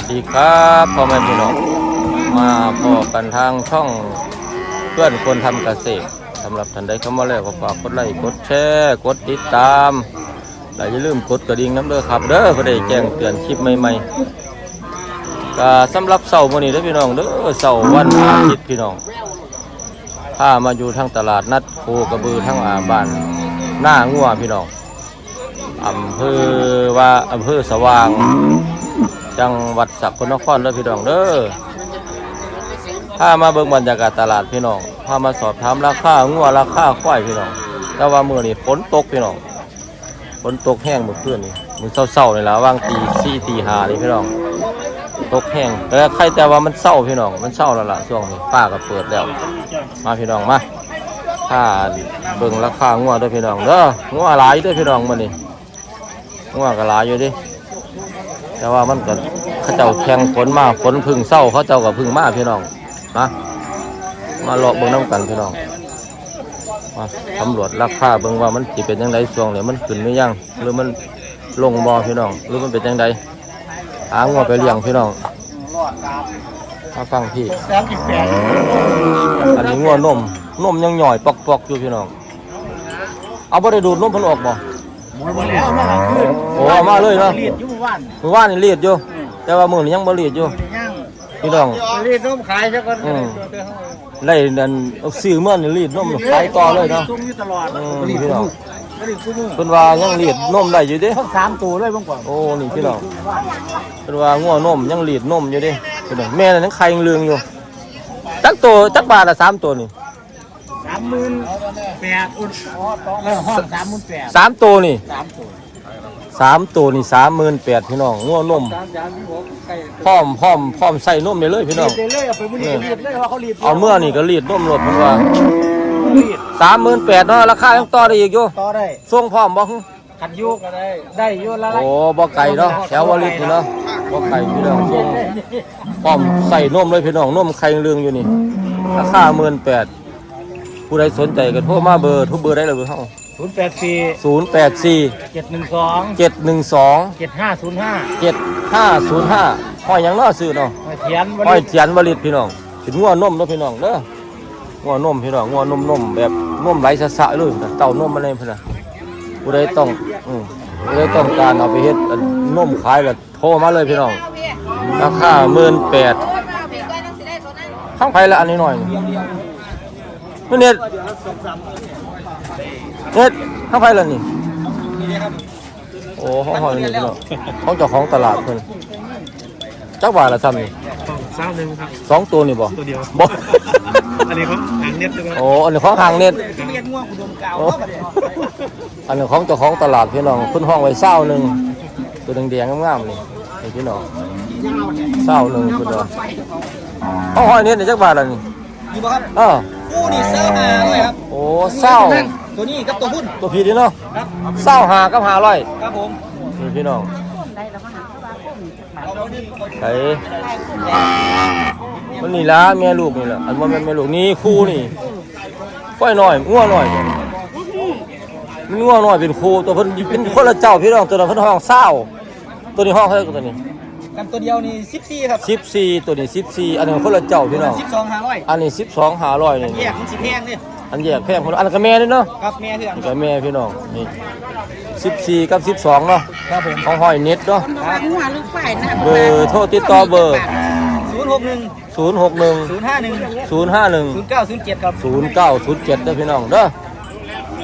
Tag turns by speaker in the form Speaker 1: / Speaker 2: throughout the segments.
Speaker 1: วัสดีครับพ่อแม่พี่น้องมาพบกันทางช่องเพื่อนคนทำเกษตรสำหรับท่านใดเข้ามาแล้วก็ฝากกดไลค์กดแชร์กดติดตามและอย่าลืมกดกระดิ่งน้ำเด้อครับเด้อเพื่อได้แจ้งเตือนคลิปใหม่ๆก็สำหรับเสาร์วันนี้เด้อพี่น้องเด้อเสาร์วันอาทิตย์พี่น้องถ้ามาอยู่ทางตลาดนัดโคกระบือทั้งอาบ้านหน้างัวพี่น้องอำเภอว่าอำเภอสว่าง จังหวัดสกลนครเด้อพี่น้องเด้อพามาเบิ่งบรรยากาศตลาดพี่น้องพามาสอบถามราคางัวราคาควายพี่น้อง แต่ว่ามื้อนี้ฝนตกพี่น้อง ฝนตกแห้งเมื่อคืนนี่มื้อเช้าๆนี่ล่ะวางตี4ตี5นี่พี่น้อง ตกแห้งแต่ใครแต่ว่ามันเศร้าพี่น้อง มันเศร้าแล้วล่ะช่วงนี้ป้าก็เปิดแล้ว มาพี่น้องมาถ้าเบิ่งราคางัวเด้อพี่น้องเด้องัวหลายเด้อพี่น้องมื้อนี้งัวก็หลายอยู่ดิ แต่ว่ามันก็เขาเจ้าแข่งฝนมาฝนพึ่งเศร้าเขาเจ้ากับพึ่งมาพี่น้องนะมาเลาะเบิ่งน้ำกันพี่น้องมาสำรวจราคาเบิ่งว่ามันสิเป็นยังไงช่วงนี้มันขึ้นหรือยังหรือมันลงบ่พี่น้องหรือมันเป็นยังไงหางัวไปเลี้ยงพี่น้องมาฟังพี่อันนี้งัวนมนมยังหน่อยปอกๆอยู่พี่น้องเอาได้ดูดนมเพิ่นออกบ่
Speaker 2: มดแล้วมาหาคืน
Speaker 1: โอ้เอามาเลยเนาะ
Speaker 2: รีดอยู่บ้าน
Speaker 1: เมื่อวานนี่รีดอยู่ แต่ว่ามื้อนี้ยังบ่รีดอยู่
Speaker 2: ไม่ได้ย่าง
Speaker 1: พี่น้อง
Speaker 2: รีดนมขายซะก่อน
Speaker 1: อืมไล่นั่นเอาซื้อเมื่อนี่รีดนมขายต่อเลยเนาะ
Speaker 2: ซุ้มอยู่ตลอด
Speaker 1: อืมพี่น้อง
Speaker 2: รีดซุ้มมือ
Speaker 1: เพิ่นว่ายังรีดนมได้อยู่เด้
Speaker 2: ทั้งสามตัวเลยบางกว่า
Speaker 1: โอ้นี่พี่น้องเพิ่นว่างัวนมยังรีดนมอยู่เด้พี่น้องแม่น่ะยังไข่ยังเลืองอยู่จักตัวจักบาทละสามตัวนี่
Speaker 2: สามหมื่นแปดอุ่นแล้วห้องสามหมื่นแปด
Speaker 1: สามตัวนี่
Speaker 2: สามตัว
Speaker 1: สามตัวนี่สามหมื่นแปดพี่น้องงัวนม
Speaker 2: สามสามที่ผมใกล้
Speaker 1: พร้อมพร้อมพร้อมใส่นมได้เลยพี่น้อง
Speaker 2: รีดเลยเอาไปมือนี้รีดเลยว่าเขารีด
Speaker 1: เอาเมื่อนี่ก็รีดนมรถเพิ่นว่า
Speaker 2: รีด
Speaker 1: สามหมื่นแปดเนาะราคายังต่อได้อีกอยู่
Speaker 2: ต่อได้
Speaker 1: ส่งพร้อมบ่ฮึ
Speaker 2: ขัดยุกได้ได้อยุละไร
Speaker 1: โอ้บ่ไก่เนาะแถววลิตนี่เนาะบ่ไก่พี่น้องส่งพร้อมใส่นมเลยพี่น้องนมไข่เรืองอยู่นี่ราคาหมื่นแปด ผู้ใดสนใจก็โทรมาเบอร์ทุกเบอร์ได้เลยเบอร์เท่า
Speaker 2: ศูนย์แปดสี่
Speaker 1: ศูนย์แปดสี่
Speaker 2: เจ็ดหนึ่งสอง
Speaker 1: เจ็ดหนึ่งสอง
Speaker 2: เจ็ดห้าศูนย์ห้า
Speaker 1: เจ็ดห้าศูนย์ห้าห้อยหยังน้อซื้อเนาะ
Speaker 2: เขียนวัน
Speaker 1: ห้อย
Speaker 2: นี้
Speaker 1: เจียนวลิตพี่น้องเป็นงัวนมเนาะพี่น้องเด้องัวนมพี่น้องงัวนมนมแบบนมไหลสะสะเลยนะเต้านมอะไรพี่น้องผู้ใดต้องอืมผู้ใดต้องการเอาไปเฮ็ดอันนมขายก็โทรมาเลยพี่น้องราคาหมื่นแปดข้างไผละอันนี้หน่อยนี่ เน็ตเน็ตข้างไผละนี่โอ้ห้องห้องนี่พี่น้องห้องเจ้าของตลาดเพิ่นจักบาทละซ้ำนี่
Speaker 2: สามหนึ่งครับ
Speaker 1: สองตัวนี่บ่
Speaker 2: ตัวเดียว
Speaker 1: บ่
Speaker 2: อันนี้เขาหางเน็ตใช่ไหม
Speaker 1: โอ้อันนี้ของทางเน็ต
Speaker 2: ที่เรียนง่วงอุดมเก่า
Speaker 1: โอ้อันนี้ของเจ้าของตลาดพี่น้องเพิ่นห้องไว้เศร้าหนึงตัวแดงๆงามๆนี่นี่พี่น้องเศร้าหนึงเพิ่นว่าห้องห้อยเน็ตนี่จักบาทละนี่
Speaker 2: นี่บ่ครับ
Speaker 1: อ้อ
Speaker 2: คู่นี่เซอร์มาเลยครับ
Speaker 1: โอ้เศร้า
Speaker 2: ตัวนี้กับตัวหุ้น
Speaker 1: ตัวพี่นี่เนาะเศร้าหากับหาร้อย
Speaker 2: ครับผม
Speaker 1: นี่พี่น้องไอ้มันนี่ละแม่ลูกนี่แหละอันว่าแม่นแม่ลูกนี่คู่นี่ก้อยหน่อยงัวหน่อยมันงัวหน่อยเป็นคู่ตัวเพิ่นเป็นคนละเจ้าพี่น้องตัวนั้นเพิ่นห้องเศร้าตัวนี้ห้องเท่าไหร่ตัวนี้
Speaker 2: กันตัวเดียวนี่สิบสี่ครับ
Speaker 1: สิบสี่ตัวนี้สิบสี่อันนี้คนละเจ้าพี่น้อง
Speaker 2: สิบสองห้าร้อย
Speaker 1: อันนี้สิบสองหาร้อยนี่
Speaker 2: แยกมันสิแพงนี่
Speaker 1: อันแยกแพงคนละอันนนก็แม่นี่เนาะ
Speaker 2: ครับแม่เถื่อน
Speaker 1: นี่ก็แม่พี่น้องนี่สิบสี่กับสิบสองเนาะ
Speaker 2: ครับผม
Speaker 1: ของห้อยเน็ตเนาะ
Speaker 3: หัวลูกฝ่ายนะ
Speaker 1: เบอร์โทรติดต่อเบอร์
Speaker 2: ศูนย์หกหนึ่ง
Speaker 1: ศูนย์หกหนึ่ง
Speaker 2: ศูนย์ห้าหนึ่ง
Speaker 1: ศูนย์ห้าหนึ่ง
Speaker 2: ศูนย์เก้าศูนย์เจ็ดครับ
Speaker 1: ศูนย์เก้าศูนย์เจ็ดเด้อพี่น้องเด้อ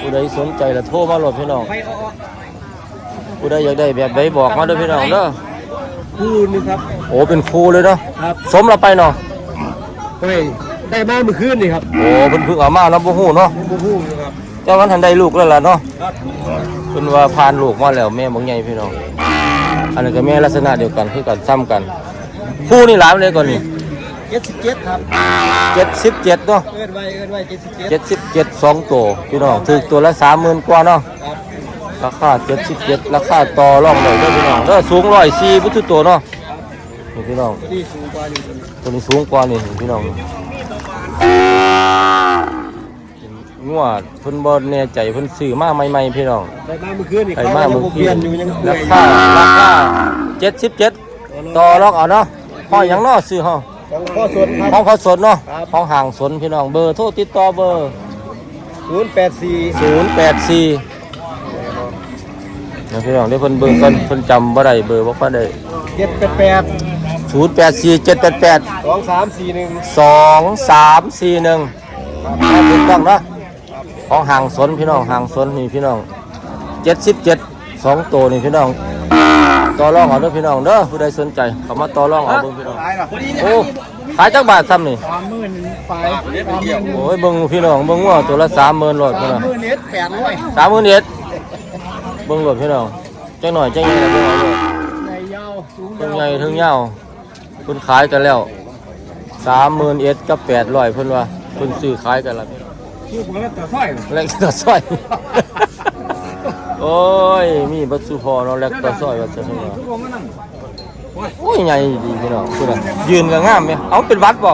Speaker 1: ผู้ใดสนใจละโทรมาโหลดพี่น้อง
Speaker 2: ไปเอาออก
Speaker 1: ผู้ใดอยากได้แบบใดบอกมาเด้อพี่น้องเด้อ
Speaker 2: คู่นึงครับ
Speaker 1: โอ้เป็นครูเลยเนาะ
Speaker 2: ครับ
Speaker 1: สมเราไปเนาะ
Speaker 2: ไปได้มาเมื่อคืนนี่ครับ
Speaker 1: โอ้เพิ่นเพิ่งเอามาเนาะบ่ฮู้เนาะ
Speaker 2: บูบูครับ
Speaker 1: แต่วันทันได้ลูกแล้วล่ะเนาะ
Speaker 2: ครับ
Speaker 1: เพิ่นว่าผ่านลูกมาแล้วแม่บ่ใหญ่พี่น้องอันนั้นก็แม่ลักษณะเดียวกันคือกันซ้ำกันครูนี่หลานเลยก่อนนี่
Speaker 2: เจ็ดสิบเจ็ดครับ
Speaker 1: 77เนาะ
Speaker 2: เอิ้นไว้เอิ้นไว้เจ็ดสิบเจ็ด
Speaker 1: 77สองตัวพี่น้องถูกตัวละ30,000กว่าเนาะ
Speaker 2: ครับ
Speaker 1: ราคา77ราคาต่อรองได้เด้อพี่น้องเด้อสูง104พุทธตัวเนาะนี่พี่น้อง
Speaker 2: ที่สูงกว่านี่
Speaker 1: ตัวนี้สูงกว่านี่พี่น้องงัวเพิ่นบ่แน่ใจเพิ่นซื้อมาใหม่ๆพี่น้อง
Speaker 2: ได้มาเมื่อคืนนี่
Speaker 1: ไป
Speaker 2: เขา
Speaker 1: มา
Speaker 2: ยัง
Speaker 1: เมื่อ
Speaker 2: บ่เป
Speaker 1: กี้
Speaker 2: ลี่ยนอยู่ยังเปื่
Speaker 1: รา
Speaker 2: อย
Speaker 1: คาราคา77
Speaker 2: ร
Speaker 1: ต่อรองเอาเนาะห้อยหยังเนาะซื้อห้อง
Speaker 2: ของพ่อสดครับ
Speaker 1: ห้องเขาสนเนาะ
Speaker 2: ครับ
Speaker 1: ห้องห่างสนพี่น้องเบอร์โทรติดต่อเบอร์
Speaker 2: ศูนย์แปดสี่
Speaker 1: 084 เดี๋ยวพี่น้องเดี๋ยวเพิ่นเบิ่งกันเพิ่นจำบ่ได้เบอร์บ่ค่อยได้
Speaker 2: เจ็ดแปดแปด
Speaker 1: 084788
Speaker 2: สองสามสี่หนึ่ง
Speaker 1: สองสามสี่หนึ่งถูกต้องเนาะของห่างสนพี่น้องห่างสนนี่พี่น้องเจ็ดสิบเจ็ดสองตัวนี่พี่น้องต่อรองเอาเด้อพี่น้องเด้อผู้ใดสนใจเข้ามาต่อรองเอาเบิ่งพี่น้อง
Speaker 2: ตายหรอ
Speaker 1: โอ้ขายจักบาทซ้ำนี่
Speaker 2: สามหมื่นไปสามหมื่น
Speaker 1: โอ้ยเบิ่งพี่น้องเบิ่งว่าตัวละสามหมื่นโลดพี่น้อง
Speaker 2: หมื่นเอ็ดแปดร้อย
Speaker 1: สามหมื่นเอ็ด เบิ่งโลดพี่น้องจังหน่อยจังใหญ่นะเบิ่งเอาโลด
Speaker 2: ในยาวสูง
Speaker 1: ทั้งใหญ่ทั้งยาวเพิ่นขายกันแล้วสามหมื่นเอ็ดกับแปดร้อยเพิ่นว่าเพิ่นซื้อขายกันแล้วพี่น้อง
Speaker 2: ชื่อผมแล้วแต่สร้อย
Speaker 1: แลกตะสร้อยโอ้ยมีบัตรสุพอเนาะแลกตะสร้อยบัตรสุพอ
Speaker 2: ทุกคนมานั่ง
Speaker 1: โอ้ยใหญ่ดีพี่น้องคือแบบยืนก็งามไหมเอาเป็นวัดบ่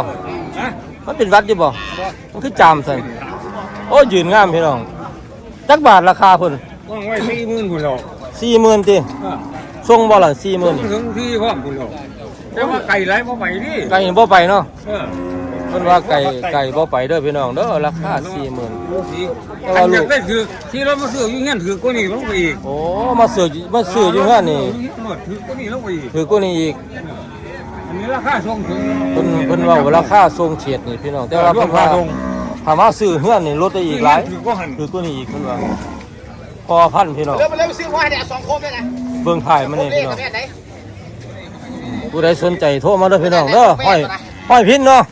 Speaker 2: ฮะ
Speaker 1: มันเป็นวัดอยู่บ่มันคือจามซั่นโอ้ยยืนงามพี่น้องจักบาทราคาเพิ่น
Speaker 2: ว่างไว้สี่หมื่นคุณหรอก
Speaker 1: 40,000ติส่งบ่ล่ะ40,000
Speaker 2: ถึงที่พ่อคุณหรอกแต่ว่าไก่ไรพ่อใหม่ดิ
Speaker 1: ไก่บ่ไปเนาะ
Speaker 2: เออ
Speaker 1: เพิ่นว่าไก่ไก่บ่ไปเด้อพี่น้องเด้อราคา40,000
Speaker 2: สีอันอยากได้ถือที่เรามาซื้ออยู่เงี้ยถือกว่านี้ลงไปอีก
Speaker 1: โอ้มาซื้อมาซื้ออยู่ฮะนี่
Speaker 2: ถือกว่านี้ลงไปอีก
Speaker 1: ถือกว่านี้อีก
Speaker 2: อันนี้ราคาส่งถึง
Speaker 1: เพิ่นเพิ่นเว้าว่าราคาทรงเฉียดนี่พี่น้องแต่ว่าเพิ่นว่าถามว่าซื้อเฮือนนี่ลดได้อีกหลาย
Speaker 2: ถือก็หัน
Speaker 1: คือตัวนี้อีกเพิ่นว่า พอพันพี่น้อง
Speaker 3: เริ่มมาเริ่มซื้อว่าเนี่ยสองโคมเลยนะ
Speaker 1: เบิ่งถ่ายมันนี่
Speaker 3: เล
Speaker 1: พี่
Speaker 3: ข
Speaker 1: น้อง
Speaker 3: ประเภทไหน
Speaker 1: ผู้ใดสนใจโทรมาเด้อพี่น้องเด้อห้อยห้อยพินเนาะ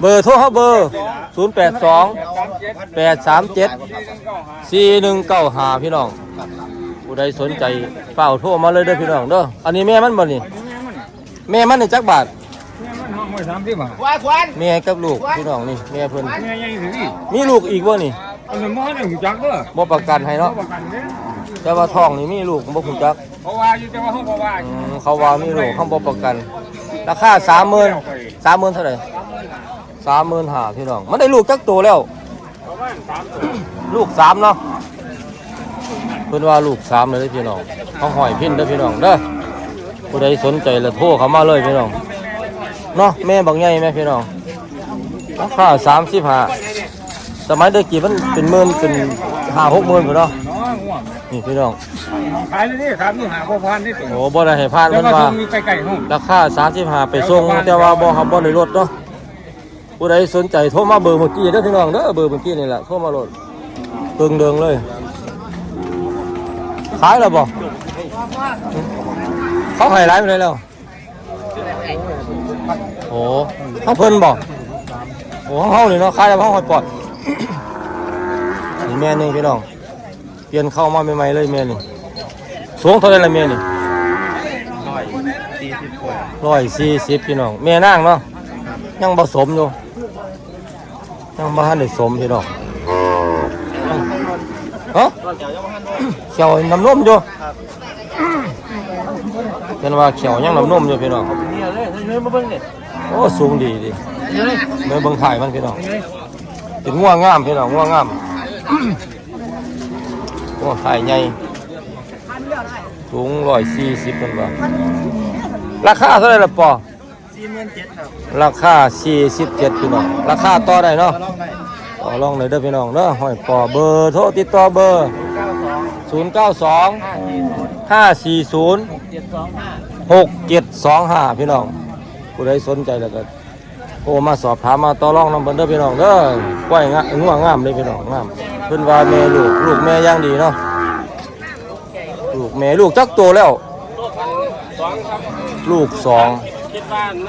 Speaker 1: เบอร์โทรเฮาเบอร์ 082 837 4195 พี่น้อง ผู้ใดสนใจเฝ้าโทรมาเลยเด้อพี่น้องเด้อ อันนี้แม่มันบ่นี่ แม่มันนี่จักบาท
Speaker 2: มันห้องไว้สามสิบบาท
Speaker 3: ควายควาย
Speaker 1: แม่กับลูกพี่น้องนี่แม่เพิ่น
Speaker 2: แม่ยังถือดิ
Speaker 1: มีลูกอีกบ่นี่
Speaker 2: เอาสมมติให้หูจักเด้อ
Speaker 1: บ่ประกันให้เนาะ
Speaker 2: ประกันเด้อ
Speaker 1: แต่ว่าท้องนี่มีลูกบ่ฮู้จัก
Speaker 2: เพราะว่าอยู่แต่ว่าห้องเพราะว่า
Speaker 1: อืมเขาว่ามีลูกเขาบ่ประกัน ราคาสามหมื่นสามหมื่นเท่าไหร่สามหมื่นห้าพี่น้อง มันได้ลูกจักตัวแล้ว
Speaker 2: ประมาณสาม
Speaker 1: ลูกสามเนาะเพิ่นว่าลูกสามเลยเด้อพี่น้องเขาหอยพินเด้อพี่น้องเด้อผู้ใดสนใจแล้วโทรเข้ามาเลยพี่น้องเนาะแม่บางใหญ่แม่พี่น้องราคาสามสิบห้า สมัยเด็กกี่มันเป็นหมื่นเป็นห้าหกหมื่นพุ่นเนาะ
Speaker 2: น้อยง่วง
Speaker 1: นี่พี่น้อง
Speaker 2: ขายเลยนี่ครับนี่หาพ่อพันนี่ตัว
Speaker 1: โอ้บ่ได้ให้พลาด
Speaker 2: แล้ว
Speaker 1: มัน
Speaker 2: ก็
Speaker 1: ว่า
Speaker 2: ส่งอยู่ใกล้ๆห้อง
Speaker 1: ราคา35ไปส่งแต่ว่าบ่ครับบ่ได้ลดเนาะผู้ใดสนใจโทรมาเบอร์เมื่อกี้เด้อพี่น้องเด้อเบอร์เมื่อกี้นี่แหละโทรมาโลดเติงเดิงเลย ขายแล้วบ่เขาให้หลายไปเลยแล้วโอ้เขาเพิ่นบ่โอ้ของเฮานี่เนาะขายแล้วเฮาหอยปอด นี่แม่นี่พี่น้อง เปลี่ยนเข้ามาใหม่ๆเลยแม่นี่สูงเท่าไรละแม่นี่ร้อยสี่สิบพี่น้องแม่นางเนาะยังผสมอยู่ยังบ้านได้สมพี่น้องฮะเขียวน้ำนมอยู่เป็นว่าเขียวยังน้ำนมอยู่พี่น้องโอ้สูงดีดีเมื่อเบิ่งถ่ายมันพี่น้อง เป็นง่วงงามพี่น้องง่วงงามโอ้ถ่ายใหญ่สูงร้อยสี่สิบเป็นว่าราคาเท่าไหร่ละปอ
Speaker 3: สี่หมื่นเจ็ดครับ
Speaker 1: ราคา47พี่น้องราคาต่อได้เนาะ
Speaker 3: ลองได้
Speaker 1: ต่อรองเลยเด้อพี่น้องเนาะห้อยปอเบอร์โทรติดต่อเบอร์
Speaker 3: เก้าสอง
Speaker 1: 092
Speaker 3: ห้า
Speaker 1: 540
Speaker 3: เจ็ดสองห้า
Speaker 1: 6725พี่น้องผู้ใดสนใจแล้วก็ โทรมาสอบถามมาต่อรองนำเพิ่นเด้อพี่น้องเด้อกล้วยงะงัวงามเลยพี่น้องงามเพิ่นว่าแม่ลูกลูกแม่ย่างดีเนาะลูกแม่ลูกจักโตแล้วลูกสอง
Speaker 2: คิดบ้านไหม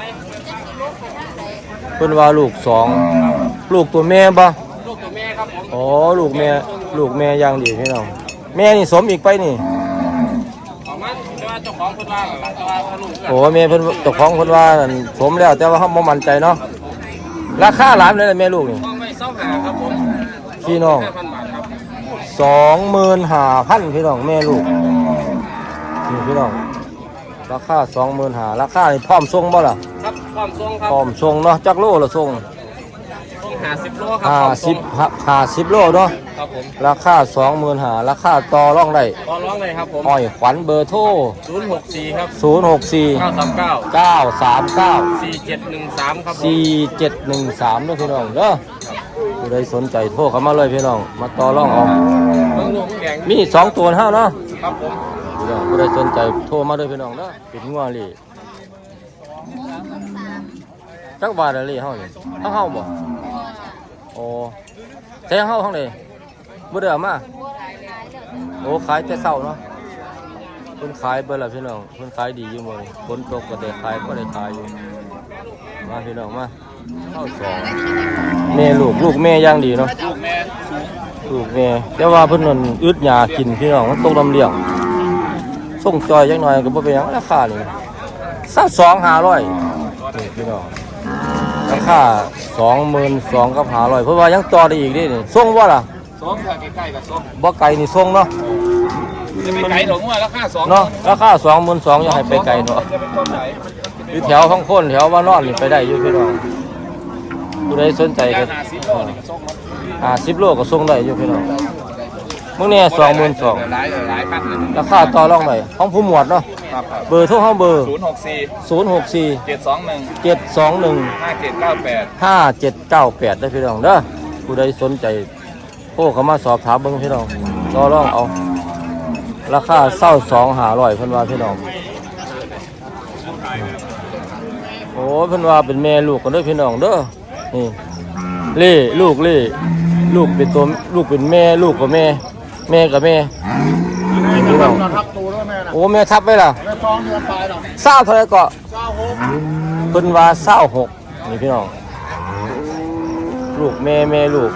Speaker 1: เพิ่นว่าลูกสองลูกตัวแม่บ่
Speaker 2: ลูกตัวแม่ครับผม
Speaker 1: อ๋อลูกแม่ลูกแม่ย่างดีพี่น้องแม่นี่สมอีกไปนี่
Speaker 2: ประมาณแต่ว่าเจ้าของคนว่าหลังแต่ว่าเขาลูก
Speaker 1: โอ้แม่เพิ่นเจ้าของเพิ่นว่านั่นสมแล้วแต่ว่าเฮาบ่มั่นใจเนาะราคาหลายเลยแม่ลูกนี่
Speaker 2: ห้องไม่เศร้าหาครับผม
Speaker 1: พี่น้อง
Speaker 2: ห้าพันบาทครับ
Speaker 1: 25,000พี่น้องแม่ลูกนี่พี่น้องราคา25,000ราคานี่พร้อมส่งบ่ล่ะ
Speaker 2: ครับความทรงครับ
Speaker 1: พร้อมส่งเนาะจักโลละส่ง
Speaker 2: ทรงหาสิบโลครับความทรง
Speaker 1: 50 50โลเนาะ
Speaker 3: ครับผม
Speaker 1: ราคาสองหมื่นหาราคาต่อรองได้
Speaker 3: ต่อร้องเลยครับผม
Speaker 1: ห้อยขวัญเบอร์โทร
Speaker 3: ศูนย์หกสี่ครับ
Speaker 1: ศูนย์หกสี่
Speaker 3: เก้าสามเก้า
Speaker 1: เก้าสามเก้า
Speaker 3: สี่เจ็ดหนึ่งสามครับผม
Speaker 1: สี่เจ็ดหนึ่งสามด้วยพี่น้องเด้อผู้ใดสนใจโทรเข้ามาเลยพี่น้อง มาต่อรองเอา
Speaker 3: เมืองหลวงแดง
Speaker 1: มีสองตัวห้าเนาะ
Speaker 3: ครับผม
Speaker 1: พี่น้องผู้ใดสนใจโทรมาเลยพี่น้องเด้อปิดงัวเลยจักบาทอะไรเฮานี่ทั้งเฮาบ่โอ้ใช่เฮาทั้งใด บ่ได้เอามาโอ้ขายแต่เช้าเนาะเพิ่นขายเบิดล่ะพี่น้องเพิ่นขายดีอยู่มื้อนี้ฝนตกก็ได้ขายก็ได้ขายอยู่มาพี่น้องมาเข้าสองแม่ลูกลูกแม่ย่างดีเนาะ
Speaker 3: ลูกแม่
Speaker 1: แต่ว่าเพิ่นนั่นอึดหยากินพี่น้องมันตกลำเลียงส่งจอยจักหน่อยก็บ่เป็นหยังราคานี่สัก2,500นี่พี่น้องราคา22,000กับ500เพราะว่ายังต่อได้อีกเดินี่ส่งบ่ล่ะ
Speaker 3: สองค่ะใกล้ๆกับสอง
Speaker 1: บ่ไกลนี่ส่งเนาะ
Speaker 3: จะไปไกลถึงว่าราคาสอง
Speaker 1: เนาะราคา22,000อย่าให้ไปไกลเนาะ
Speaker 3: จะเป็นต้นไหน
Speaker 1: อยู่แถวข้างโคนแถวว่านอนนี่ไปได้อยู่พี่น้องผู้ใดสนใจก็
Speaker 3: หาสิบโลนี่ก็ส่งมา
Speaker 1: 50โลก็ส่งได้อยู่พี่น้องมื้อนี้22,000
Speaker 3: หลายเออหลายพันเลย
Speaker 1: ราคาต่อรองได้ของผู้หมวดเนาะ
Speaker 3: ครับครับ
Speaker 1: เบอร์โทรเฮาเบอร์
Speaker 3: ศูนย์หกสี่
Speaker 1: ศูนย์หกสี่
Speaker 3: เจ็ดสองหนึ่ง
Speaker 1: เจ็ดสองหนึ่ง
Speaker 3: ห้าเจ็ดเก้าแปด
Speaker 1: ห้าเจ็ดเก้าแปดได้พี่น้องเด้อผู้ใดสนใจ โทรเขามาสอบถามเบิ่งพี่น้องรอรองเอา ราคาเศร้าสองหาร้อยเพิ่นว่าพี่น้อง โอ้เพิ่นว่าเป็นแม่ลูกกันด้อพี่น้องเด้อ นี่เล่ลูกเล่ลูกเป็นตัวลูกเป็นแม่ลูกกับแม่ แม่กับแม่ พี่น้อง
Speaker 2: ทับตัวด้วยแม่นะ
Speaker 1: โอ้แม่ทับไว้ล่ะ
Speaker 2: แล้วท้องเดือนปลายหรอก
Speaker 1: เศร้าเท่าไหรก็
Speaker 2: เก้าหก
Speaker 1: เพิ่นว่าเศร้าหกนี่พี่น้อง ลูกแม่แม่ลูก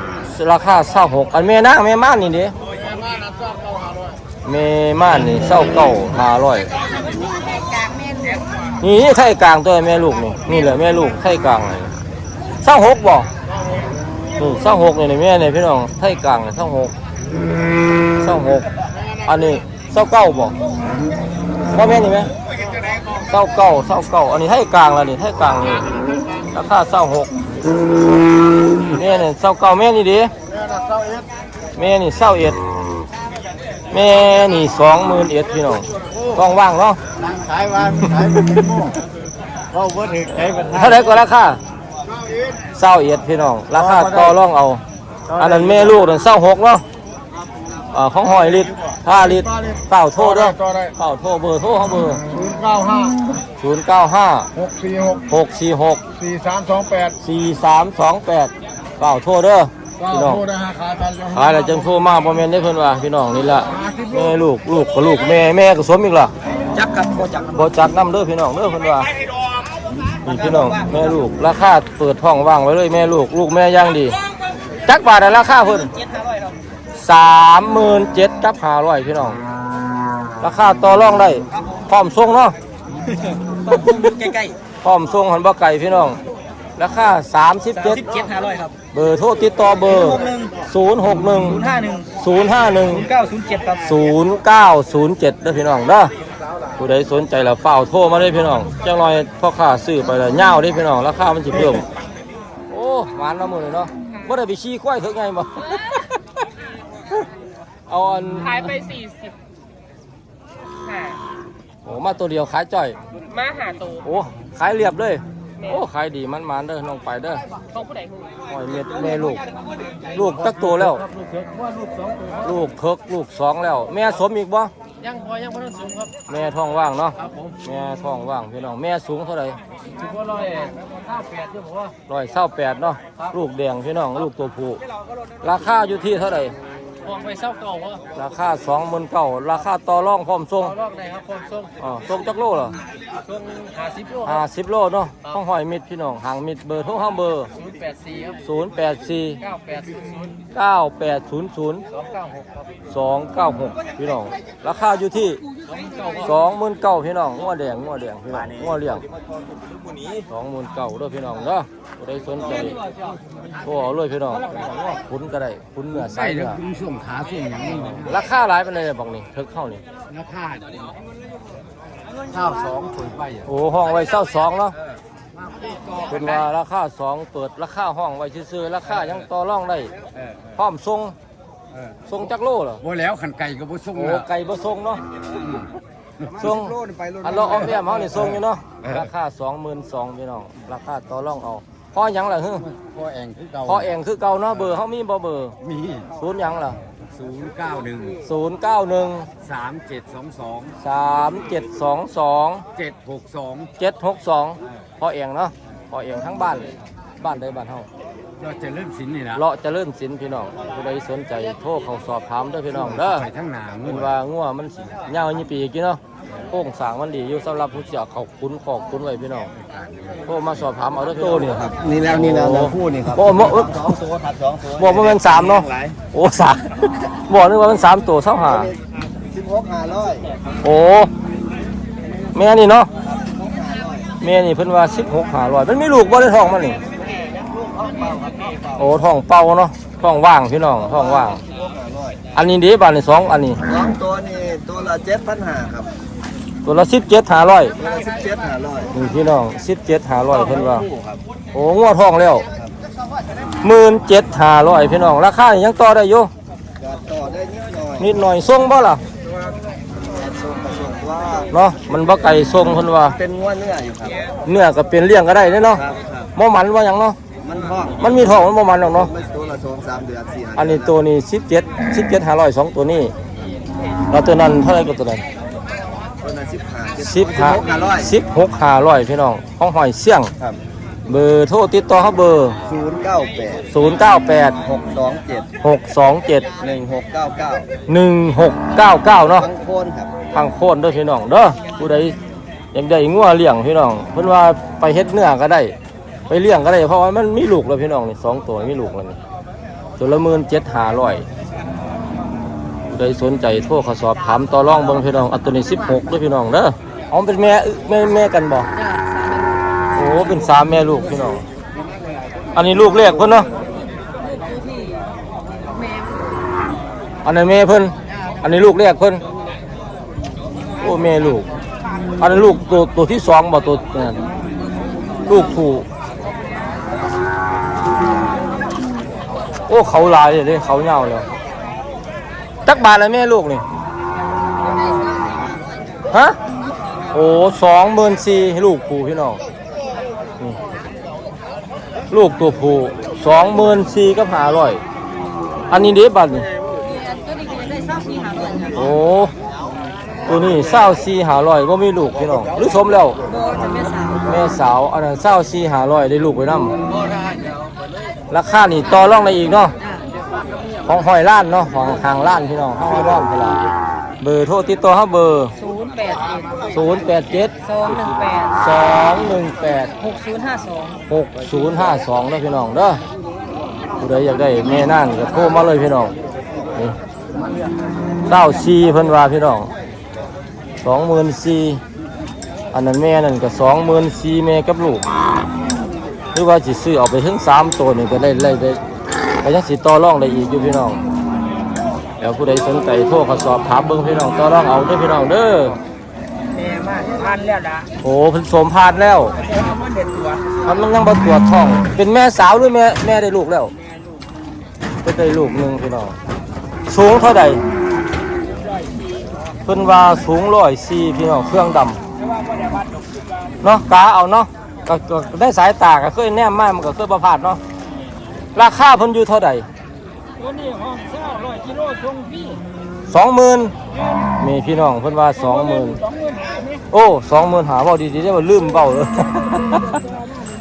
Speaker 1: ราคาเศร้าหกอันแม่นางแม่ม่านนี่ด้
Speaker 2: แม่บ้านนัดชอบเม
Speaker 1: ม่านนี่เศร้าเก้าหาร้อยนี่นี่ไทยกลางตัวแม่ลูกนี่นี่แหละแม่ลูกไทยกลางเลยเศร้าหกบ่นี่เศร้าหกเนี่ยแม่เนี่ยพี่น้องไทยกลางเนี่ยเศร้าหกเศร้าหกอันนี้เศร้าเก้าบ่พ่อแม่นี่ไหมเศร้าเก้าเศร้าเก้าอันนี้ไทยกลางแล้วนี่ไทยกลางนี่ราคาเศร้าหก แม่เนี่ยเศร้าเก้าแม่นี่ดิ
Speaker 2: แม่นัดเก้าเอ็ด
Speaker 1: แม่นี่เศร้าเอ็ดแม่นี่สองหมื่นเอ็ดพี่น้องกองว่างเนาะ
Speaker 2: นั่งขายวันขายเป็นโม่เราเพิ่งถึงขายเป็น
Speaker 1: เท่าไหรก็ราคา
Speaker 2: เก้าเอ็ด
Speaker 1: เศร้าเอ็ดพี่น้องราคาต่อรองเอา อันนั้นแม่ลูกนั่นเศร้าหกเนาะ อ่าของหอยลิตรห้าลิตรเป่าโทษเด้อ
Speaker 2: ต่อได้
Speaker 1: เป่าโทษเบอร์โทรเขาเบอร์
Speaker 2: ศูนย์เก้าห้า
Speaker 1: ศูนย์เก้าห้า
Speaker 2: หกสี่หก
Speaker 1: หกสี่หก
Speaker 2: สี่สามสองแปด
Speaker 1: สี่สามสองแปดเป่าโทษเด้อ
Speaker 2: ก็
Speaker 1: พี่น้อง
Speaker 2: โทษนะฮะขายพัน
Speaker 1: ขายแล้วจังโทรมาบ่แม่นได้เพิ่นว่าพี่น้องนี่ล่ะแม่ลูกลูกก็ลูกแม่แม่ก็สมอีกล่ะ
Speaker 3: จักกับโคจัก
Speaker 1: บ่จักน้ำเด้อพี่น้องเด้อเพิ่นว่านี่พี่น้องแม่ลูกราคาเปิดท้องว่างไว้เลยแม่ลูกลูกแม่ย่างดี จักบาทอะราคาเพิ่น สามหมื่นเจ็ดกับห้าร้อยพี่น้อง ราคาต่อรองได้พร้อมส่งเนาะ
Speaker 3: ใกล้
Speaker 1: พร้อมส่งหันบ่ไก่พี่น้อง ราคาสามสิบเจ็ด
Speaker 3: ๆเจ็ดห้าร้อยครับ
Speaker 1: เบอร์โทรติดต่อเบอร์ศูนย์หกหนึ่ง
Speaker 3: ห้าหนึ่ง
Speaker 1: ศูนย์ห้าหนึ่ง
Speaker 3: เก้าศูนย์เจ็ดครับ
Speaker 1: ศูนย์เก้าศูนย์เจ็ดเด้อพี่น้องเด้อผู้ใดสนใจแล้วเฝ้าวโทรมาได้อพี่น้องจังหน่อยพ่อค้าซื้อไปแล้วย่าวได้อพี่น้องราคามันสิเพิ่มโอ้หวานละมื้อนี้เนาะบ่ได้ไปชี้ควายเถอะไงบ่ เอาอัน
Speaker 4: ขายไปสี่สิบห้า
Speaker 1: โอ้มาตัวเดียวขายจ่อย
Speaker 4: มาหาตัว
Speaker 1: โอ้ขายเรียบเลย โอ้ขายดีมันมันๆเด้อน้องไปเด้อ
Speaker 4: ต้องผู้ใดหู
Speaker 1: หอยเม็ดแม่ลูก ลูกตักตัวแล้ว ลูกเคิกลูกสองแล้ว แม่สมอีกบ่
Speaker 4: ยังพอยังพอต้องสูงครับ
Speaker 1: แม่ท้องว่างเนาะ
Speaker 4: ครับผม
Speaker 1: แม่ท้องว่างพี่น้องแม่สูงเท่าไหร่
Speaker 4: ถือว่าร้อยเก้าแปดที่ผมว่า
Speaker 1: ร้อยเศร้าแปดเนาะลูกแดงพี่น้องลูกตัวผู้ราคาอยู่ที่เท่าไหร่
Speaker 4: ม องไปเศร้าเก่าว่า
Speaker 1: ราคาสองหมื่นเก้าราคาต่อรองพร้อมส่ง
Speaker 4: เอาลอกได้ครับคนส่ง
Speaker 1: อ๋อส่งจักโลเหรอ
Speaker 4: ส่งหาสิบโล
Speaker 1: ห้าสิบโลเนาะห้องหอยมิดพี่น้องห่างมิดเบอร์โทรห้าเบอร์
Speaker 4: ศูนย์แปดสี่ครับ
Speaker 1: ศูนย์แปดสี่
Speaker 4: เก้าแปดศูนย์ศูนย์
Speaker 1: เก้าแปดศูนย์ศูนย์
Speaker 4: สองเก้าหกครับ
Speaker 1: สองเก้าหกพี่น้องราคาอยู่ที่
Speaker 4: สองเก้า
Speaker 1: สองหมื่นเก้าพี่น้องงัวแดงงัวแดงพี่น้องงัวเลี้ยงสองหมื่นเก้าเด้อพี่น้องเด้อผู้ใดสนใจโทรเอาเลยพี่น้องคุ้นก็ได้คุ้นเนื้อใส่เนื้อ
Speaker 2: ช่วงขาช่วงอย่างนี้
Speaker 1: ราคาหลายเป็นเลยบอกนี่เทิกเข้านี่
Speaker 2: ราคาข้าวสองถุงไปอะ
Speaker 1: โอ้ห้องไว้เศร้าสองเนาะเป็นว่าราคาสองเปิดราคาห้องไว้ซื่อๆราคายังต่อรองได้พร้อมส่ง ทรงจักโลเหรอ
Speaker 5: บ่แล้วขันไก่ก็บ่ส่ง
Speaker 1: โอ้
Speaker 5: แล้ว
Speaker 1: ไก่บ่ทรงเนาะทรงอันเราออมแอมเฮานี่ทรงอยู่เนาะราคา22,000พี่น้องราคาต่อรองเอาพอหยังล่ะฮึ
Speaker 5: พ่อแองคือเก่า
Speaker 1: พอเองคือเก่าเนาะเบอร์เฮามีบ่เบอร์
Speaker 5: มี
Speaker 1: ศูนย์หยังล่ะ
Speaker 5: 091
Speaker 1: 091
Speaker 5: 3722
Speaker 1: 3722
Speaker 5: 762
Speaker 1: 762พอเองเนาะพอเองทั้งบ้าน บ้านใดบ้านเฮา
Speaker 5: เราจะเริ่มสินนี่นะ
Speaker 1: เลาะเจริญศิลป์พี่น้องผู้ใดสนใจโทรเข้าสอบถามเด้อพี่น้องเด้อ
Speaker 5: ไปทั้งหนา
Speaker 1: เพิ่นว่างัวมันสิยาวยี่ปีกี่เนาะโครงสร้างมันดีอยู่สำหรับผู้เสียเขาคุ้นขอบคุ้นไว้พี่น้องโทรมาสอบถามเอาเด้อโตนี่ครับ
Speaker 2: นี่แล้วนี่แล้วแล้วคู่นี่ครับ
Speaker 1: บ่บ่
Speaker 2: สองตัวครับสองตัว
Speaker 1: บ่บ่แม่นสามเนาะโอ้สามบ่นึกว่ามันสามตัวเท่าหา
Speaker 2: สิบหกห้าร้อย
Speaker 1: โอ้แม่นี่เนาะแม่นี่เพิ่นว่า16 500มันมีลูกบ่ได้ท้องมันนี่ โอ้ท้องเป่าเนาะท้องว่างพี่น้องท้องว่าง อันนี้เดีบาทนี่สองอันนี้
Speaker 2: สองตัวนี่ตัวละเจ็ดพันห้าครับ
Speaker 1: ตัวละสิบเจ็ดห้าร้อย
Speaker 2: ตัวละสิบเจ็ดห้าร้อย
Speaker 1: นี่พี่น้องสิบเจ็ดห้าร้อยเพิ่นว่า
Speaker 2: คู่ครับ
Speaker 1: โอ้งัวทองแล้วหมื่นเจ็ดห้าร้อยพี่น้องราคานี่ยังต่อได้อยู่
Speaker 2: จะต่อได้นิดหน่อย
Speaker 1: นิดหน่อยส่งบ่ล่ะ
Speaker 2: ส่งกระส่งว่า
Speaker 1: เนาะมันบ่ไก่ส่งเพิ่นว่า
Speaker 2: เป็นงวเนื้ออยู่ครับ
Speaker 1: เนื้อก็เป็นเลี้ยงก็ได้เด้เนาะ
Speaker 2: ครับครับ
Speaker 1: บ่มันว่าหยังเนาะ
Speaker 2: มันห้อง
Speaker 1: มันมีทองมันบ่มันหรอกเนาะ
Speaker 2: ไม่ตัวละสองสามเดือนสี่ห้า
Speaker 1: อันนี้ตัวนี้สิบเจ็ดสิบเจ็ดห้าร้อยสองตัวนี้แล้วตัวนั้นเท่าไหร่ก็ตัวนั้น
Speaker 2: ตัวละสิบห้า
Speaker 1: สิบห้า
Speaker 2: ห้าร้อย
Speaker 1: สิบหกห้าร้อยพี่น้องห้องหอยเสี่ยง
Speaker 2: ครับ
Speaker 1: เบอร์โทรติดต่อเขาเบอร์
Speaker 2: ศูนย์เก้าแปด
Speaker 1: ศูนย์เก้าแปด
Speaker 2: หกสองเจ็ด
Speaker 1: หกสองเจ็ด
Speaker 2: หนึ่งหกเก้าเก้า
Speaker 1: หนึ่งหกเก้าเก้าเนาะ
Speaker 2: ทั้งโคนครับ
Speaker 1: ทางโคนเด้วยพี่น้องเด้อผู้ใดอยากได้งัวเลี้ยงพี่น้อง เพิ่นว่าไปเฮ็ดเนื้อก็ได้ ไปเลี้ยงก็ได้เพราะว่ามันมีลูกแล้วพี่น้องนี่สองตัวมีลูกแล้วนี่ตัวละหมื่นเจ็ดหาร้อยผู้สนใจโทรเขาสอบถามต่อรองบิ่งพี่น้องอัตัวนี้สิบหกด้วยพี่น้องเด้อเอเป็นแม่แม่แม่กันบ่โอ้เป็นสามแม่ลูกพี่น้อง อันนี้ลูกแรกเพิ่นเนาะอันนี้แม่เพิ่นอันนี้ลูกแรกเพิ่นโอ้แม่ลูก อันนั้ลูกตัวตัวที่สองบ่ตัวนั้นลูก โอ้เขาลายเลยเด้เขาเหงาเลยจักบาทละแม่ลูกนี่ฮะโอ้สองหมื่นสี่ลูกผูพี่น้องลูกตัวผูสองหมื่นสี่กับหาร้อย อันนี้เด็บัตรนี่โอ้ตัวนี้เศร้าซีหาร้อยว่ามีลูกพี่น้องหรือสมแล้ว
Speaker 6: แม่สาว
Speaker 1: แม่สาวอันนั้นเศร้าซีหาร้อยได้ลูกไปนํ ราคานี่ต่อรองได้อีกเนาะ
Speaker 6: จ้ะ
Speaker 1: ของหอยล้านเนาะของทางล้านพี่น้องห้างล้านพี่น้องเบอร์โทรติดต่อเฮาเบอร์
Speaker 6: ศูนย์แปดเจ็ด
Speaker 1: 087
Speaker 6: สองหนึ่งแปด
Speaker 1: 218
Speaker 6: หกศูนย์ห้าสอง
Speaker 1: 6052เด้อพี่น้องเด้อผู้ใดอยากได้แม่นั่นก็โทรมาเลยพี่น้องนี่เศร้าซีเพิ่นว่าพี่น้องสองหมื่นสี่อันนั้นแม่นั่นก็สองหมื่นสี่แม่กับลูก หรือว่าสิซื้อเอาไปถึงสามตัวนี่ก็ได้ได้ได้ก็ยังสิต่อรองได้อีกอยู่พี่น้องแล้วผู้ใดสนใจโทรเขาสอบถามเบิ่งพี่น้องต่อรองเอาเด้อพี่น้องเด้อ
Speaker 3: แม่มาพันแล้วนะ
Speaker 1: โอ้เพิ่นสมพานแล้ว
Speaker 3: มันเด็ดตัว
Speaker 1: มันมันยังบ่ตรวจท้อง เป็นแม่สาวหรือแม่แม่ได้ลูกแล้วเป็นได้ลูกหนึงพี่น้องสูงเท่าใดเพิ่นว่าสูงร้อยสี่พี่น้องเครื่องดำเนาะกาเอาเนาะ ก็ก็ได้สายตาก็เคยแนมมามันก็เคยประพลาดเนาะราคาเพิ่นอยู่เท่าใด
Speaker 3: ตัวนี้ห้องเศร้าร้อยกิโลทรงพี่
Speaker 1: สองหมื่นมีพี่น้องเพิ่นว่าสองหมื่น
Speaker 3: สองหมื่นห้าไหม
Speaker 1: โอ้สองหมื่นหาเบาดีๆได้ว่าลืมเบาเลย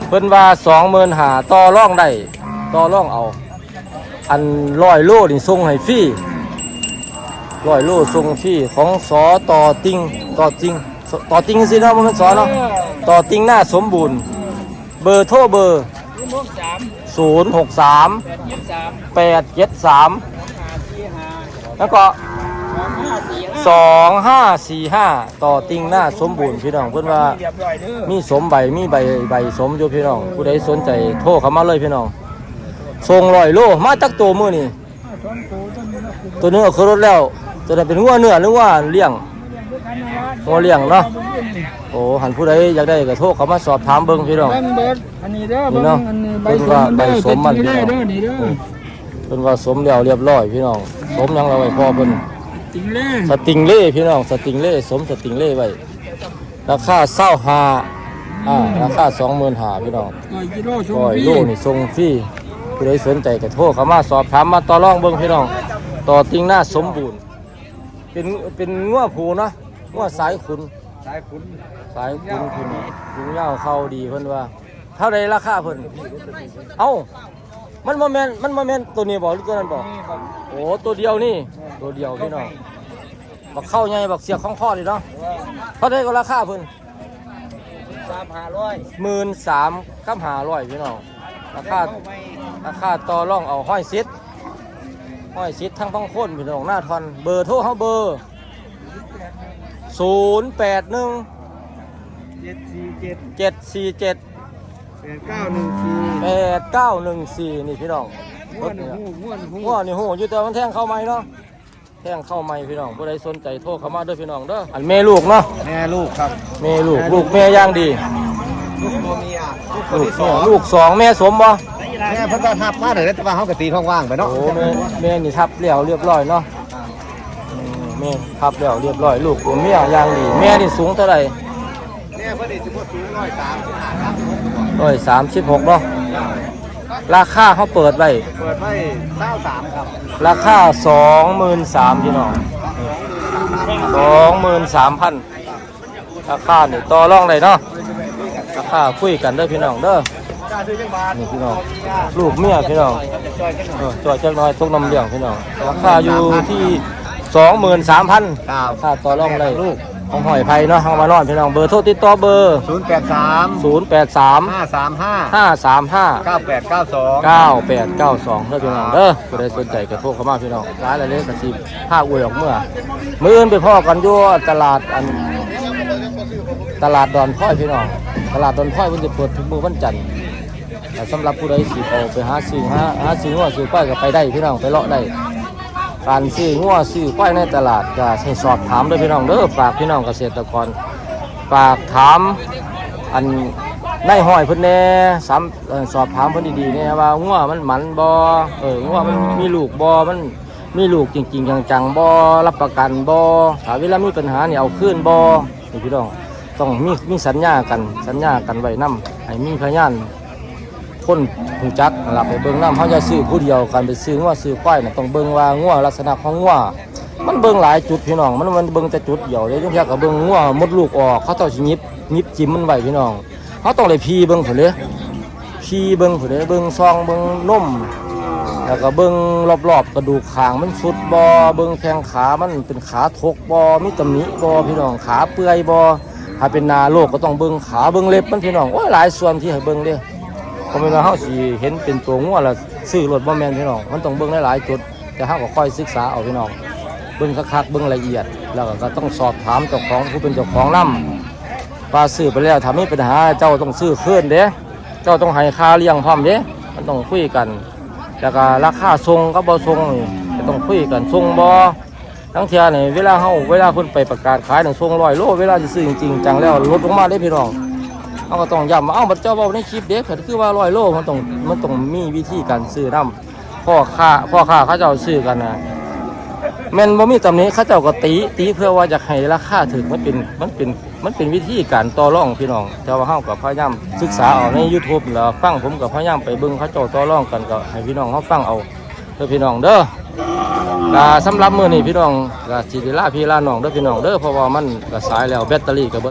Speaker 1: เพิ่นว่าสองหมื่นหาต่อร่องได้ต่อร่องเอา อันร้อยโลนี่ส่งให้ฟรีร้อยโลส่งฟรีของสอต่อติงต่อติงสต่อติงสิเนาะบ่แมันสอเนาะ ต่อติงหน้าสมบูรณ์ เบอร์โทรเบอร์
Speaker 3: ศูนย์หกสาม
Speaker 1: 063
Speaker 3: แปดเจ็ดสาม
Speaker 1: 873
Speaker 3: ห้าสี่ห้า
Speaker 1: แล้วก็
Speaker 3: สองห้าสี่ห้า
Speaker 1: 2545 ต่อติงหน้าสมบูรณ์พี่น้องเพิ่นว่า
Speaker 3: เรียบร้อยเด้อ
Speaker 1: มีสมใบมีใบใบสมอยู่พี่น้อง ผู้ใดสนใจโทรเข้ามาเลยพี่น้องส่งร้อยโลมาจักตัวมื้อนี่
Speaker 3: สองตัวต้นนี้นะคุณ
Speaker 1: ตัวหนึงก็คือรถแล้ว ตัวนั้นเป็นหัวเนื้อหรือว่าเลี้ยง หัวเลี้ยงเนาะโอ้หันผู้ใดอยากได้ก็โทรเข้ามาสอบถามเบิ่งพี่น้อง
Speaker 3: เบิ้งเบิดอันนี้เด้อ
Speaker 1: นี่
Speaker 3: เบิ้ง
Speaker 1: เนาะ
Speaker 3: อันนี้ใบ
Speaker 1: เพิ่น
Speaker 3: ส
Speaker 1: ว่า
Speaker 3: มมัน
Speaker 1: ใบ
Speaker 3: เด้อ
Speaker 1: สมมัน
Speaker 3: เด้อ
Speaker 1: พี่น้อง
Speaker 3: เด้อนี่เด้อ
Speaker 1: เพิ่นว่าสมแล้วเรียบร้อยพี่น้องสมยังเราไว้พอเพิ่น
Speaker 3: จริงเลย
Speaker 1: สติงเล่พี่น้องสติงเล่สมสติงเล่ไว้ราคาเศร้าหาอ่าราคาสองหมื่นหาพี่น้อง
Speaker 3: ร้อยกิโลชม
Speaker 1: ร้อย
Speaker 3: พี่
Speaker 1: โลนี่ส่งฟรีผู้ใดสนใจก็โทรเข้ามาสอบถามมาต่อรองเบิ่งพี่น้องต่อติงหน้าสมบูรณ์ เป็นเป็นงัวผูเนาะ งัวสายขุน
Speaker 5: สายคุณ
Speaker 1: สายขุนคุณขุนยาวเข้าดีเพิ่นว่า เท่าไรราคาเพิ่นเอ้ามันโมเมนมันโมเมนตัวนี้บอกหรือตัวนั้นบอกโอ้ตัวเดียวนี่ ตัวเดียวพี่น้องบักเข้าใหญ่บักเสียบของข้อดีเนาะเท่าไรก็ราคาเพิ่น
Speaker 2: สามห้าร้อย
Speaker 1: หมื่นสามข้ามหาร้อยพี่น้องราคาราคาต่อรองเอาห้อยซิดห้อยซิดทั้งต้องโค้นพี่น้องหน้าทอนเบอร์โทรเขาเบอร์ ศูนย์แปดหนึ่ง
Speaker 2: เจ็ดสี่เจ็ด
Speaker 1: เจ็ดสี่เจ็ด
Speaker 2: แปดเก้าหนึ่งสี่
Speaker 1: แปดเก้าหนึ่งสี่นี่พี่น้อง
Speaker 2: ม้วนหูม้วนหู
Speaker 1: ง้อนี่โหอยู่แต่มันแทงเข้าไม่เนาะแทงเข้าไม่พี่น้องผู้ใดสนใจโทรเข้ามาเด้วยพี่น้องเด้ออันแม่ลูกเนาะ
Speaker 2: แม่ลูกครับ
Speaker 1: แม่ลูกลูกแม่ย่างดี
Speaker 2: ลูกตัวเมียลูกคน
Speaker 1: ลูก
Speaker 2: ที่ส
Speaker 1: แม่
Speaker 2: อง
Speaker 1: ลูกสองแม่สมบ่
Speaker 2: แม่เพิ่นก็ทับมาเลยแต่ว่าเขากะตีท้องว่างไปเนาะ
Speaker 1: โอ้แม่แม่นี่ทับเลี้ยวเรียบร้อยเนาะอืม แม่ทับเลี้ยวเรียบร้อยลูกตัวเมียย่างดี แม่นี่สูงเท่าไหร่
Speaker 2: แม่เพิ่นนี่สิบ่สูงร้อยสามสิบห้าครับ
Speaker 1: ร้อยสามสิบหกเนาะราคาเขาเปิดไว้
Speaker 2: เปิดไว้เก้าสามครับ
Speaker 1: ราคาสองหมื่นสามพี่น้องสองหมื่นสามพันราคานี่ต่อรองเลยเนาะราคาคุยกันเด้อพี่น้องเด้อ
Speaker 2: จ้าซื้อจังบาท
Speaker 1: นี่พี่น้องลูกเมียพี่น้อง
Speaker 2: จะช่วยกันหน่อย
Speaker 1: เออจอยจักหน้อยตกน้ำเลี้ยงพี่น้องราคาอยู่ที่ สองหมื่นสามพัน
Speaker 2: ครับ
Speaker 1: ค่าต่อรองเลยลูกของหอยไผ่เนาะทางมานอนพี่น้องเบอร์โทรติดต่อเบอร์
Speaker 2: ศูนย์แปดสาม
Speaker 1: ศูนย์แปดสาม
Speaker 2: ห้าสามห้า
Speaker 1: ห้าสามห้า
Speaker 2: เก้าแปดเก้าสอง
Speaker 1: เก้าแปดเก้าสองเด้อพี่น้องเด้อผู้ใดสนใจก็โทรเข้ามาพี่น้องร้านอะไรเล็กกระซิบผ้าอวยออกเมื่อมื้ออื่นไปพ่อกันอยู่ตลาดอัน ตลาดดอนพ้อยพี่น้อง ตลาดดอนพ้อยมันจะเปิดทุกมื้อวันจันทร์แต่สำหรับผู้ใดสิเอาไปหาซื้อหาหาซื้องัวซื้อป้ายก็ไปได้พี่น้องไปเลาะได้ การซื้องัวซื้อควายในตลาดก็ให้สอบถามด้วยพี่น้องเด้อฝากพี่น้องเกษตรกรฝากถามอันในห้อยเพิ่นแน่สามสอบถามเพิ่นดีๆเนี่ยว่างัวมันหมันบ่เอองัวมันมีลูกบ่มันมีลูกจริงๆจังๆบ่รับประกันบ่ถ้าเวลามีปัญหาเนี่ยเอาคืนบ่นี่พี่น้องต้องมีมีสัญญากันสัญญากันไว้นํให้มีพยาน คนหูจักหลับไปเบิ่งน้ำเขาจะซื้อผู้เดียวกันไปซื้องัวซื้อควายน่ะต้องเบิ่งว่างัวลักษณะของงัวมันเบิ่งหลายจุดพี่น้อง มันมันเบิ่งแต่จุดเดียวเลยจังซี่างก็เบิ่งงัวมดลูกออกเขาต้องสิยิบยิบจิ้มมันไหวพี่น้องเขาต้องเลยพีเบิ่งพุ่นเด้พีเบิ่งพุ่นเด้เบิ่งซองเบิ่งนุ่มแล้วก็เบิ่งรอบๆกระดูกคางมันสุดบ่เบิ่งแข้งขามันเป็นขาทกบ่มีตำหนิบ่พี่น้องขาเปื่อยบ่ถ้าเป็นนาโลกก็ต้องเบิ่งขาเบิ่งเล็บมันพี่น้องโอ้ยหลายส่วนที่ให้เบิ่งเด้ ก็ไม่ว่าเฮาสิเห็นเป็นตัวงัวแล้วซื้อรถบ่แม่นพี่น้อง มันต้องเบิ่งหลายๆจุด แต่เฮาก็ค่อยศึกษาเอาพี่น้อง เบิ่งคักๆเบิ่งละเอียด แล้วก็ต้องสอบถามเจ้าของผู้เป็นเจ้าของนำว่าซื้อไปแล้วถ้ามีปัญหาเจ้าต้องซื้อคืนเด้ เจ้าต้องให้ค่าเลี้ยงพร้อมเด้ มันต้องคุยกัน แล้วก็ราคาส่งกับบ่ส่งนี่ก็ต้องคุยกันส่งบ่ทั้งเทียนี่เวลาเฮาเวลาเพิ่นไปประกาศขายถึงส่ง100โลเวลาสิซื้อจริงๆจังแล้วลดลงมาเด้พี่น้อง เขาก็ต้องย้ำว่าเอ้าบัดเจ้าบอกในคลิปเด็กคือว่าร้อยโลมันต้องมันต้องมีวิธีการซื้อน้ำพ่อค้าพ่อค้าเขาเจ้าซื้อกันนะแม่นบ่มีตำนี้เขาเจ้าก็ตีตีเพื่อว่าอยากให้ราคาถึกมันเป็นมันเป็นมันเป็นวิธีการต่อรองพี่น้องแต่ว่าเฮากับพยายามศึกษาเอาใน YouTube แล้วฟังผมกับพยายามไปเบิ่งเขาเจ้าต่อรองกันก็ให้พี่น้องเขาฟังเอาเด้อพี่น้องเด้อก็สำหรับมื้อนี้พี่น้องก็สิได้ลาพี่ลาน้องเด้อพี่น้องเด้อเพราะว่ามันก็สายแล้วแบตเตอรี่ก็เบิด